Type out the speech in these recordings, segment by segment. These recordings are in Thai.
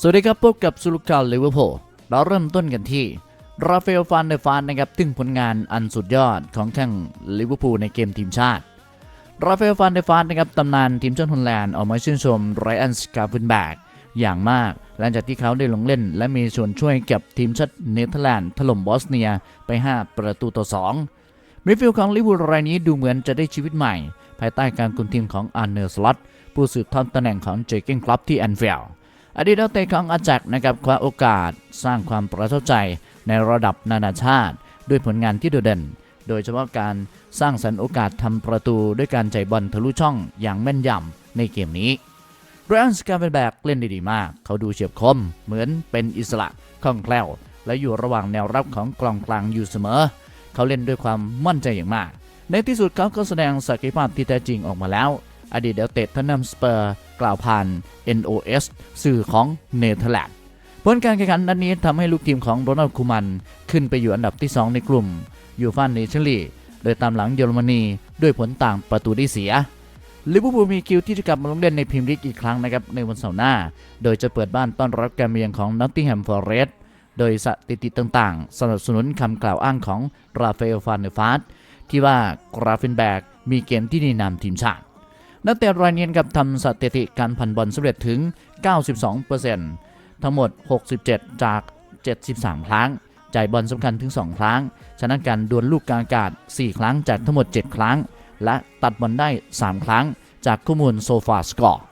สวัสดีครับพบกับสุลุกาลิเวอร์พูลเราเริ่มต้นกันที่ราฟาเอลฟานเดฟานนะครับถึงผลงานอันสุดยอดของแข้งลิเวอร์พูลในเกมทีมชาติราฟาเอลฟานเดฟานนะครับตำนานทีมชาติฮอลแลนด์ออกมาชื่นชมไรอันสกาฟินแบกอย่างมากหลังจากที่เขาได้ลงเล่น และมีส่วนช่วยกับทีมชาติเนเธอร์แลนด์ถล่มบอสเนียไป 5 ประตูต่อ 2มิดฟิลด์ของลิเวอร์พูลรายนี้ดูเหมือนจะได้ชีวิตใหม่ ภายใต้การคุมทีมของอาร์เนอร์สล็อตผู้สืบทอดตำแหน่งของเจเกนคลับที่แอนฟิลด์ อดีตนักเตะของอาแจกนะครับคว้าโอกาสสร้างความประทับใจในระดับนานาชาติ ด้วยผลงานที่โดดเด่น โดยเฉพาะการสร้างสรรค์โอกาสทำประตูด้วยการใจบอลทะลุช่องอย่างแม่นยำในเกมนี้ไรอันสกาเวนแบกเล่นได้ดีมาก เขาดูเฉียบคม เหมือนเป็นอิสระคล่องแคล่ว และอยู่ระหว่างแนวรับของกลองกลางอยู่เสมอ เขาเล่นด้วยความมั่นใจอย่างมาก ในที่สุดเขาก็แสดงศักยภาพที่แท้จริงออกมาแล้ว อดีตเดลเตทันนัมสเปอร์กล่าวผ่าน NOS สื่อของเนเธอร์แลนด์ผลการแข่งขันนัดนี้ทำให้ลูกทีมของโรนัลด์คูมัน ขึ้นไปอยู่อันดับที่ 2 ในกลุ่มยูฟ่าเนชั่นลีกโดยตามหลังเยอรมนีด้วยผลต่างประตูได้เสียลิเวอร์พูลมีคิวที่จะกลับมาลงเล่นในพรีเมียร์ลีกอีกครั้งนะครับในวันเสาร์หน้า โดยจะเปิดบ้านต้อนรับการมเยือนของนอตติงแฮมฟอร์เรสต์โดยสถิติต่างๆ สนับสนุนคำกล่าวอ้างของราฟาเอลฟานเนฟาสที่ว่ากราฟินแบกมีเกมที่ดีนำทีมชาติ นักเตะรายนี้ครับทำสถิติการพันบอลสำเร็จถึง 92%ทั้งหมด 67 จาก 73 ครั้ง จ่ายบอลสำคัญถึง 2 ครั้ง ชนะการดวลลูกกลางอากาศ 4 ครั้งจากทั้งหมด 7 ครั้ง และตัดบอลได้ 3 ครั้ง จากข้อมูลโซฟาสกอร์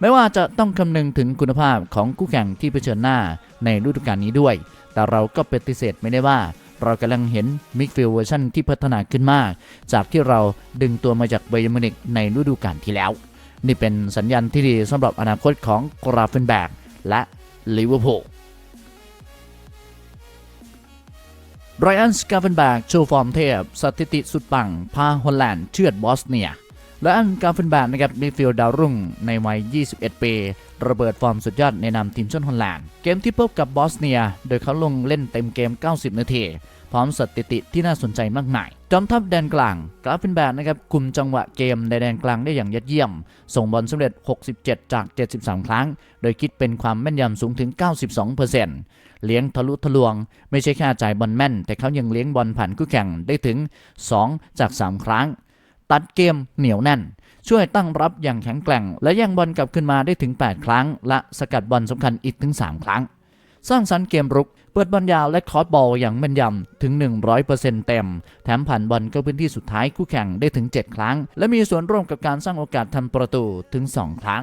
ไม่ว่าจะต้องคำนึงถึงคุณภาพของคู่แข่งที่เผชิญหน้าในฤดูกาลนี้ด้วย แต่เราก็ปฏิเสธไม่ได้ว่า เรากำลังเห็นมิกฟิลเวอร์ชันที่พัฒนาขึ้นมาก จากที่เราดึงตัวมาจากไบยอร์มินิกในฤดูกาลที่แล้ว นี่เป็นสัญญาณที่ดีสำหรับอนาคตของกราฟเฟนแบกและลิเวอร์พูลไรอันสกาเฟนแบกโชว์ฟอร์มเทพสถิติสุดปังพาฮอลแลนด์เชือดบอสเนีย และอันกาเฟนแบกนะครับมิดฟิลด์ดาวรุ่งในวัย 21 ปี ระเบิดฟอร์มสุดยอดในนามทีมชาติฮอลแลนด์ เกมที่พบกับบอสเนีย โดยเขาลงเล่นเต็มเกม 90 นาที พร้อมสถิติที่น่าสนใจมากมาย จอมทัพแดนกลางกราฟเฟนแบกนะครับคุมจังหวะเกมในแดนกลางได้อย่างยอดเยี่ยม ส่งบอลสำเร็จ 67 จาก 73 ครั้ง โดยคิดเป็นความแม่นยำสูงถึง 92%เลี้ยงทะลุทะลวง ไม่ใช่แค่จ่ายบอลแม่น แต่เขายังเลี้ยงบอลผ่านคู่แข่งได้ถึง 2 จาก 3 ครั้ง ตัดเกมเหนียวแน่น ช่วยตั้งรับอย่างแข็งแกร่ง และแย่งบอลกลับขึ้นมาได้ถึง 8 ครั้ง และสกัดบอลสำคัญอีกถึง 3 ครั้ง สร้างสรรค์เกมรุก เปิดบอลยาวและคอร์สบอลอย่างแม่นยำถึง 100%เต็ม แถมผ่านบอลเข้าพื้นที่สุดท้ายคู่แข่งได้ถึง 7 ครั้ง และมีส่วนร่วมกับการสร้างโอกาสทำประตูถึง 2 ครั้ง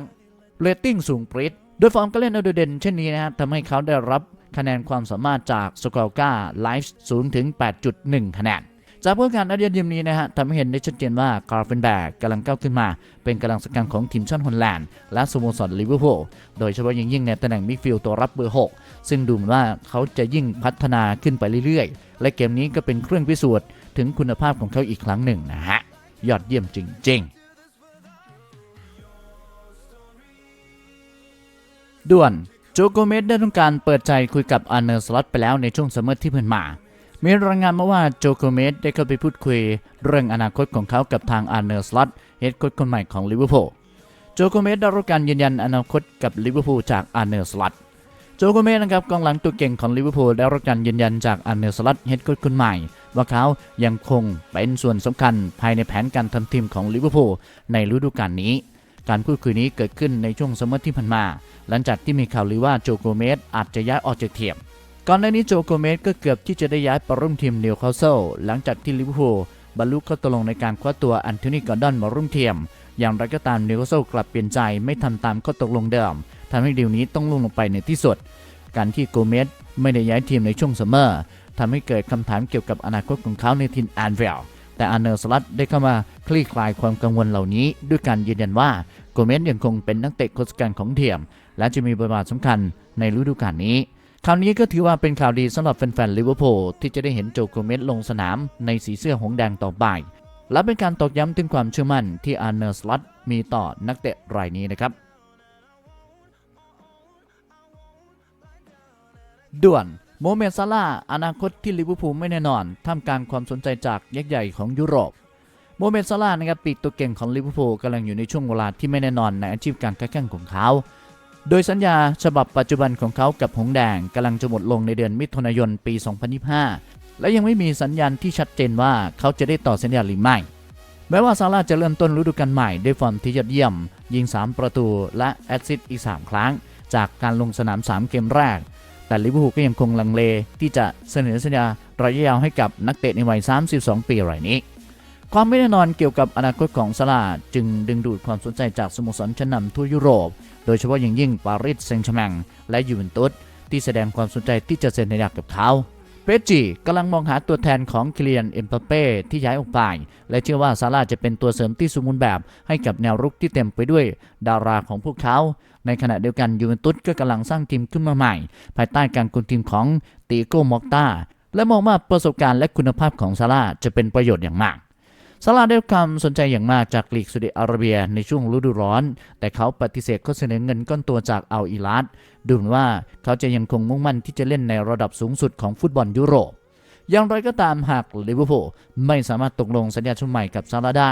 เรตติ้งสูงปริดโดยฟอร์มการเล่นอดดเด่นเช่นนี้นะฮะทำให้เขาได้รับคะแนนความสามารถจากสกอร์กาไลฟ์สูงถึง 8.1 คะแนน จากผลงานนัดเยือนยิมนี้นะฮะทำให้เห็นได้ชัดเจนว่ากราฟเฟนแบกกำลังก้าวขึ้นมา เป็นกำลังสำคัญของทีมชาติฮอลแลนด์และสโมสรลิเวอร์พูลโดยเฉพาะอย่างยิ่งในตำแหน่งมิดฟิลด์ตัวรับเบอร์ 6 ซึ่งดูเหมือนว่าเขาจะยิ่งพัฒนาขึ้นไปเรื่อยๆ และเกมนี้ก็เป็นเครื่องพิสูจน์ถึงคุณภาพของเขาอีกครั้งหนึ่งนะฮะยอดเยี่ยมจริง ๆด่วนโจโกเมสได้ทำการเปิดใจคุยกับอาร์เนอร์สล็อตไปแล้วในช่วงซัมเมอร์ที่ผ่านมา มีรายงานมาว่าโจโกเมสได้เข้าไปพูดคุย เรื่องอนาคตของเขากับทางอาร์เนอร์สลอตเฮดโค้ชคนใหม่ของลิเวอร์พูลโจโกเมสได้รับการยืนยันอนาคตกับลิเวอร์พูลจากอาร์เนอร์สลอตโจโกเมสนะครับกองหลังตัวเก่งของลิเวอร์พูลได้รับการยืนยันจากอาร์เนอร์สลอตเฮดโค้ชคนใหม่ ว่าเขายังคงเป็นส่วนสำคัญภายในแผนการทำทีมของลิเวอร์พูลในฤดูกาลนี้การพูดคุยนี้เกิดขึ้นในช่วงซัมเมอร์ที่ผ่านมา หลังจากที่มีข่าวลือว่าโจโกเมสอาจจะย้ายออกจากทีม ก่อนหน้านี้โจโกเมสก็เกือบที่จะได้ย้ายไปร่วมทีมนิวคาสเซิลหลังจากที่ลิเวอร์พูลบรรลุข้อตกลงในการคว้าตัวอันโทนีกอร์ดอนมาร่วมทีมอย่างไรก็ตามนิวคาสเซิลกลับเปลี่ยนใจไม่ทำตามข้อตกลงเดิมทำให้ดีลนี้ต้องลงลงไปในที่สุด การที่โกเมสไม่ได้ย้ายทีมในช่วงซัมเมอร์ทำให้เกิดคำถามเกี่ยวกับอนาคตของเขาในทีมแอนเวลแต่อาร์เนอร์สลัดได้เข้ามาคลี่คลายความกังวลเหล่านี้ ด้วยการยืนยันว่าโกเมสยังคงเป็นนักเตะโคสการของทีมและจะมีบทบาทสำคัญในฤดูกาลนี้ คราวนี้ก็ถือว่าเป็นข่าวดีสำหรับแฟนๆลิเวอร์พูลที่จะได้เห็นโจโกเมสลงสนามในสีเสื้อหงส์แดงต่อไป และเป็นการตอกย้ำถึงความเชื่อมั่นที่อาร์เนอร์สลัดมีต่อนักเตะรายนี้นะครับด่วนโมเมซาลาอนาคตที่ลิเวอร์พูลไม่แน่นอนท่ามกลางความสนใจจากยักษ์ใหญ่ของยุโรปโมเมซาลานะครับปีกตัวเก่งของลิเวอร์พูลกำลังอยู่ในช่วงเวลาที่ไม่แน่นอนในอาชีพการค้าแข่งของเขา โดยสัญญาฉบับปัจจุบันของเขากับหงแดงกำลังจะหมดลงในเดือนมิถุนายนปี 2025 และยังไม่มีสัญญาณที่ชัดเจนว่าเขาจะได้ต่อสัญญาหรือไม่แม้ว่าซาร่าจะเริ่มต้นฤดูกาลใหม่ด้วยฟอร์มที่ยอดเยี่ยม ยิง 3 ประตูและแอสซิสต์อีก 3 ครั้ง จากการลงสนาม 3 เกมแรก แต่ลิเวอร์พูลก็ยังคงลังเลที่จะเสนอสัญญาระยะยาวให้กับนักเตะในวัย 32 ปีรายนี้ ความไม่แน่นอนเกี่ยวกับอนาคตของซาร่าจึงดึงดูดความสนใจจากสโมสรชั้นนำทั่วยุโรป โดยเฉพาะอย่างยิ่งปารีสแซงต์แชร์แมงและยูเวนตุสที่แสดงความสนใจที่จะเซ็นสัญญากับเขาเปจิกำลังมองหาตัวแทนของคิเลียนเอ็มบัปเป้ที่ย้ายออกไป และเชื่อว่าซาร่าจะเป็นตัวเสริมที่สมบูรณ์แบบ ให้กับแนวรุกที่เต็มไปด้วยดาราของพวกเขา ในขณะเดียวกันยูเวนตุสก็กำลังสร้างทีมขึ้นมาใหม่ ภายใต้การคุมทีมของติโก้มอกตาและมองว่าประสบการณ์และคุณภาพของซาร่าจะเป็นประโยชน์อย่างมาก ซาร่าได้รับความสนใจอย่างมากจากลีกซาอุดิอาระเบียในช่วงฤดูร้อน แต่เขาปฏิเสธข้อเสนอเงินก้อนตัวจากอัลอิลาดดูเหมือนว่าเขาจะยังคงมุ่งมั่นที่จะเล่นในระดับสูงสุดของฟุตบอลยุโรป อย่างไรก็ตามหากลิเวอร์พูลไม่สามารถตกลงสัญญาชุดใหม่กับซาร่าได้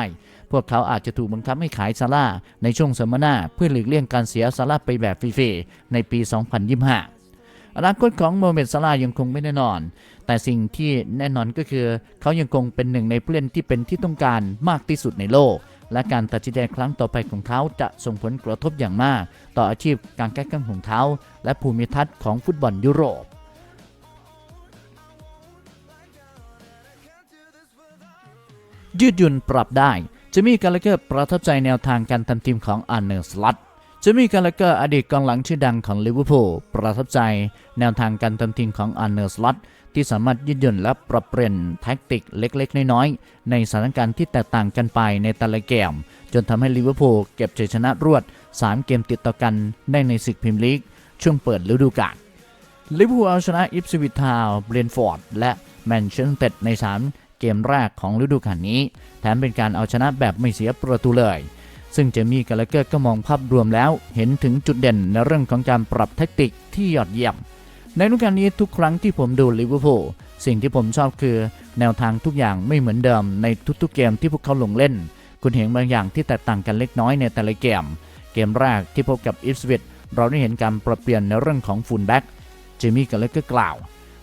พวกเขาอาจจะถูกบังคับให้ขายซาร่าในช่วงสัมมนาเพื่อหลีกเลี่ยงการเสียซาร่าไปแบบฟรีๆในปี 2025 อนาคตของโมเมดซาร่ายังคงไม่แน่นอน แต่สิ่งที่แน่นอนก็คือ เขายังคงเป็นหนึ่งในผู้เล่นที่เป็นที่ต้องการมากที่สุดในโลก และการตัดสินใจครั้งต่อไปของเขาจะส่งผลกระทบอย่างมาก ต่ออาชีพการแก้ข้างของเขา และภูมิทัศน์ของฟุตบอลยุโรปยืดหยุ่นปรับได้จะมีการเลเกอร์ประทับใจแนวทางการทำทีมของอันเนอร์สลัต จะมีการเลเกอร์อดีตกองหลังชื่อดังของลิเวอร์พูลประทับใจแนวทางการทำทีมของอันเนอร์สลัตที่สามารถยืดหยุ่นและปรับเปลี่ยนแท็กติกเล็กๆ น้อยๆ ในสถานการณ์ที่แตกต่างกันไปในแต่ละเกม จนทำให้ลิเวอร์พูลเก็บชัยชนะรวด 3 เกมติดต่อกันได้ในศึกพรีเมียร์ลีก ช่วงเปิดฤดูกาลลิเวอร์พูลเอาชนะอิปสวิททาวเบรนฟอร์ดและแมนเชสเตอร์ใน 3 เกมแรกของฤดูกาลนี้ แถมเป็นการเอาชนะแบบไม่เสียประตูเลย ซึ่งเจมี่กาลเกอร์ก็มองภาพรวมแล้วเห็นถึงจุดเด่นในเรื่องของการปรับแทคติกที่ยอดเยี่ยม ในฤดูกาลนี้ทุกครั้งที่ผมดูลิเวอร์พูลสิ่งที่ผมชอบคือ แนวทางทุกอย่างไม่เหมือนเดิมในทุกๆเกมที่พวกเขาลงเล่น คุณเห็นบางอย่างที่แตกต่างกันเล็กน้อยในแต่ละเกม เกมแรกที่พบกับอิฟสวิตเราได้เห็นการปรับเปลี่ยนในเรื่องของฟูลแบ็กเจมี่กาลเกอร์กล่าว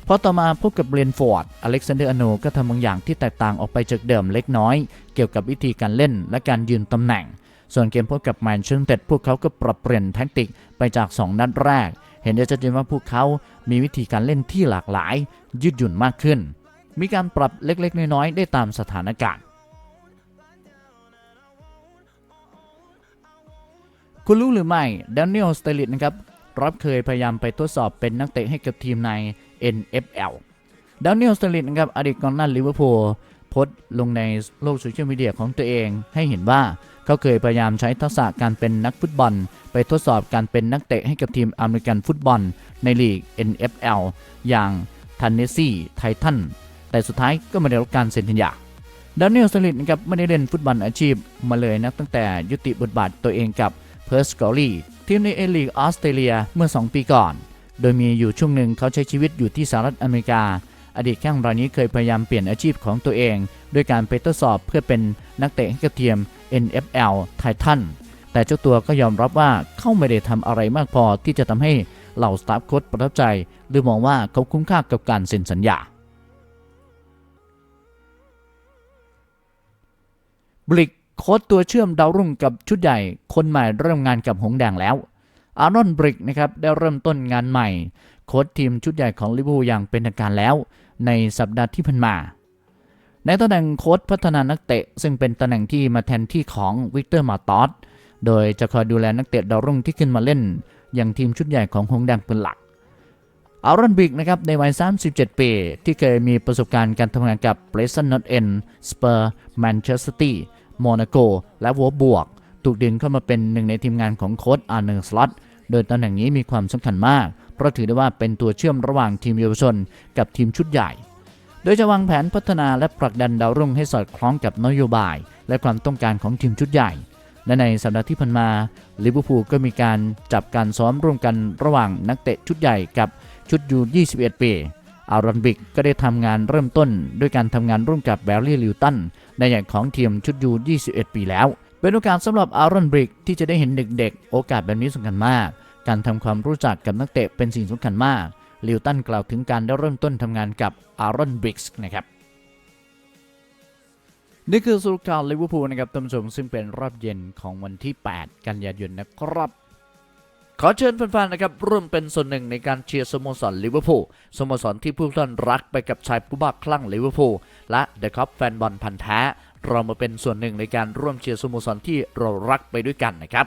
พอต่อมาพบกับเบรนฟอร์ด อเล็กซานเดอร์อโนก็ทำบางอย่างที่แตกต่างออกไปจากเดิมเล็กน้อย เกี่ยวกับวิธีการเล่นและการยืนตำแหน่ง ส่วนเกมพบกับแมนเชสเตอร์พวกเขาก็ปรับเปลี่ยนแทคติกไปจาก 2 นัดแรก เห็นได้ชัดเจนว่าพวกเขามีวิธีการเล่นที่หลากหลาย ยืดหยุ่นมากขึ้น มีการปรับเล็กๆ น้อยๆ ได้ตามสถานการณ์ คุณรู้หรือไม่ด a น i ลสเตลิตนะครับรับเคยพยายามไปทดสอบเป็นนักเตะให้กับทีมใน NFL ด a น i ลสเตลิตนะครับอดีตกองหน้าลิเวอร์พูล โพสต์ลงในโลกโซเชียลมีเดียของตัวเองให้เห็นว่าเขาเคยพยายามใช้ทักษะการเป็นนักฟุตบอล ไปทดสอบการเป็นนักเตะให้กับทีมอเมริกันฟุตบอล ในลีก NFL อย่างทันเนสซีไททันแต่สุดท้ายก็ไม่ได้รับการเซ็นสัญญาดานิเอลสลิดนะครับไม่ได้เล่นฟุตบอลอาชีพมาเลยนะตั้งแต่ยุติบทบาทตัวเองกับเพิร์สกอรี่ทีมในเอลีกออสเตรเลียเมื่อ 2 ปีก่อน โดยมีอยู่ช่วงหนึ่งเขาใช้ชีวิตอยู่ที่สหรัฐอเมริกา อดีตแข้งรายนี้เคยพยายามเปลี่ยนอาชีพของตัวเองด้วยการไปทดสอบเพื่อเป็นนักเตะให้กับทีม NFL ไททันแต่เจ้าตัวก็ยอมรับว่าเขาไม่ได้ทำอะไรมากพอที่จะทำให้เหล่าสตาฟโค้ชประทับใจ หรือมองว่าเขาคุ้มค่ากับการเซ็นสัญญาบลิกโค้ชตัวเชื่อมดาวรุ่งกับชุดใหญ่ คนใหม่เริ่มงานกับหงแดงแล้ว อารอนบริกนะครับได้เริ่มต้นงานใหม่ โค้ชทีมชุดใหญ่ของลิเวอร์พูลอย่างเป็นทางการแล้ว ในสัปดาห์ที่ผ่านมา ในตำแหน่งโค้ชพัฒนานักเตะ ซึ่งเป็นตำแหน่งที่มาแทนที่ของวิกเตอร์มาตอสโดยจะคอยดูแลนักเตะดาวรุ่งที่ขึ้นมาเล่น อย่างทีมชุดใหญ่ของหงแดงเป็นหลักอารอนบิกนะครับในวัย 37 ปี ที่เคยมีประสบการณ์การทำงานกับเบรสันนอตเอ็นสเปอร์แมนเชสเตอร์ตี้โมนาโก และวัวบวก ถูกดึงเข้ามาเป็นหนึ่งในทีมงานของโค้ชอาร์เนอร์สล็อตโดยตำแหน่งนี้มีความสำคัญมาก เพราะถือได้ว่าเป็นตัวเชื่อมระหว่างทีมเยาวชนกับทีมชุดใหญ่ โดยจะวางแผนพัฒนาและผลักดันดาวรุ่งให้สอดคล้องกับนโยบาย และความต้องการของทีมชุดใหญ่ และในสัปดาห์ที่ผ่านมาลิเวอร์พูลก็มีการจับการซ้อมร่วมกันระหว่างนักเตะชุดใหญ่กับชุดยู21 ปีอารอนบิกก็ได้ทำงานเริ่มต้น ด้วยการทำงานร่วมกับแบรรี่ลิวตันในอย่างของทีมชุดยู21 ปีแล้ว เป็นโอกาสสำหรับอารอนบิกที่จะได้เห็นเด็กๆ โอกาสแบบนี้สำคัญมาก การทำความรู้จักกับนักเตะเป็นสิ่งสำคัญมาก ลิวตันกล่าวถึงการได้เริ่มต้นทำงานกับอารอนบริกส์นะครับนี่คือสรุปข่าวลิเวอร์พูลนะครับท่านผู้ชมซึ่งเป็นรอบเย็นของวันที่ 8 กันยายนนะครับขอเชิญแฟนๆ นะครับร่วมเป็นส่วนหนึ่งในการเชียร์สโมสรลิเวอร์พูลสโมสรที่ผู้ท่านรักไปกับชายผู้บ้าคลั่งลิเวอร์พูลและเดอะคัพแฟนบอลพันธ์แท้ เรามาเป็นส่วนหนึ่งในการร่วมเชียร์สโมสรที่เรารักไปด้วยกันนะครับ